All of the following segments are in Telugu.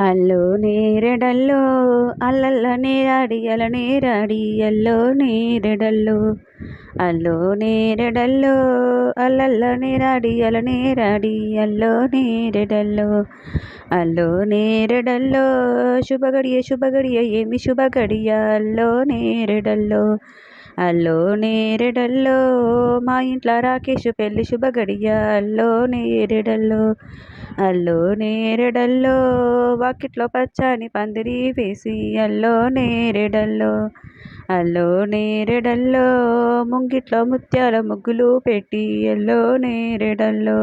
అల్లో నేరెడల్లో అల్లల్ల నేరాడి అల నేరాడి అల్లో నేరెడల్లో. అల్లో నేరెడల్లో అల్లల్ల నేరాడి అల నేరాడి అల్లో నేరెడల్లో. అల్లో నేరెడల్లో శుభగడియ శుభగడియ ఏమి శుభగడియ అల్లో నేరెడల్లో. అల్లో నేరెడల్లో మా ఇంట్లో రాకేష్ పెళ్ళి శుభగడియ అల్లో నేరెడల్లో. అల్లో నేరెడల్లో వాకిట్లో పచ్చని పందిరి వేసి అల్లో నేరెడల్లో. అల్లో నేరెడల్లో ముంగిట్లో ముత్యాల ముగ్గులు పెట్టి అల్లో నేరెడల్లో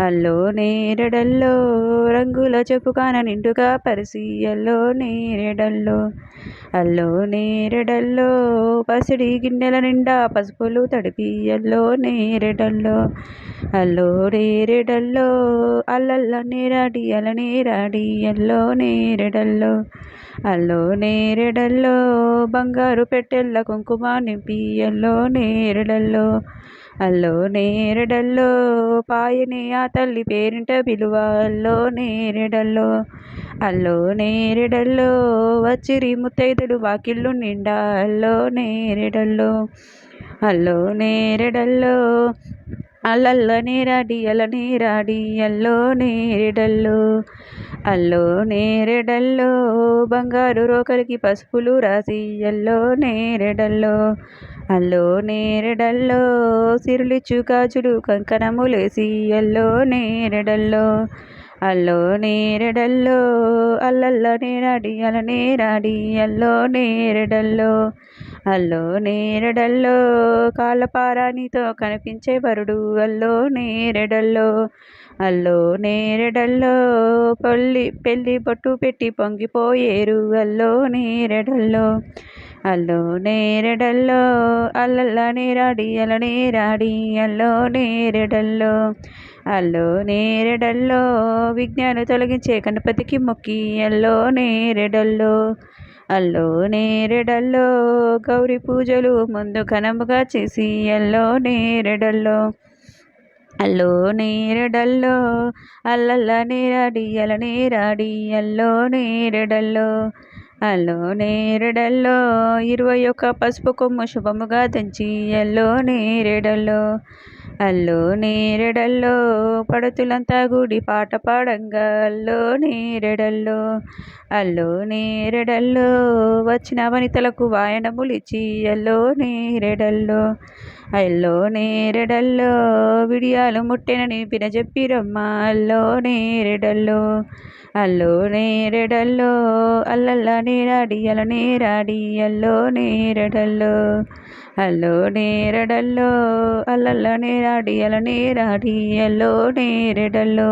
అల్లో నేరెడల్లో రంగుల చెప్పుకాన నిండుగా పరిసి అల్లో నేరెడల్లో అల్లో నేరెడల్లో పసిడి గిన్నెల నిండా పసుపులు తడిపి అల్లో నేరెడల్లో అల్లో నేరెడల్లో అల్లల్ల నేరాడి అల నేరాడి అల్లో నేరెడల్లో అల్లో నేరెడల్లో బంగారు పెట్టెల్ల కుంకుమ నింపి అల్లో నేరడల్లో అల్లో నేరడల్లో పాయని ఆ తల్లి పేరింట పిలువ అల్లో నేరడల్లో అల్లో నేరడల్లో వచ్చిరి ముత్తైదులు వాకిళ్ళు నిండా అల్లో నేరడల్లో అల్లో నేరడల్లో అల్లల్ల నీరాడి అల నీరాడి అల్లో నేరెడల్లో. అల్లో నేరెడల్లో బంగారు రోకలికి పసుపులు రాసి అల్లో నేరెడల్లో. అల్లో నేరెడల్లో సిరులిచ్చు కాజులు కంకణములేసి అల్లో నేరెడల్లో. అల్లో నేరెడల్లో అల్లల్ల నేరాడి అల నేరాడి అల్లో నేరెడల్లో అల్లో నేరెడల్లో కాళ్ళపారానితో కనిపించే వరుడు అల్లో నేరెడల్లో అల్లో నేరెడల్లో పెళ్ళి పెళ్ళి బొట్టు పెట్టి పొంగిపోయేరు అల్లో నేరెడల్లో అల్లో నేరెడల్లో అల్లల్ల నేరాడి అల నేరాడి అల్లో నేరెడల్లో అల్లో నేరెడల్లో విజ్ఞాను తొలగించే గణపతికి మొక్కి అల్లో నేరెడల్లో అల్లో నేరెడల్లో గౌరీ పూజలు ముందు ఘనముగా చేసి అల్లో నేరెడల్లో అల్లో నేరెడల్లో అల్లల్ల నేరాడి అల నేరాడి అల్లో నేరెడల్లో అల్లో నేరెడల్లో ఇరవై ఒక్క పసుపు కొమ్ము శుభముగా తెంచి అల్లో నేరెడల్లో అల్లో నేరెడల్లో పడతులంతా గుడి పాట పాడంగా అల్లో నేరెడల్లో అల్లో నేరెడల్లో వచ్చిన వనితలకు వాయనములిచి అల్లో నేరెడల్లో అల్లో నేరెడల్లో విడియాలు ముట్టెనని పినజెప్పిరమ్మ అల్లో నేరెడల్లో అల్లో నేరెడల్లో అల్లల్లా నేరాడి అల నేరాడి అల్లో నేరెడల్లో అల్లో నేరెడల్లో అల్లల్లా నేరా అల నేరాడి అల్లో నేరెడల్లో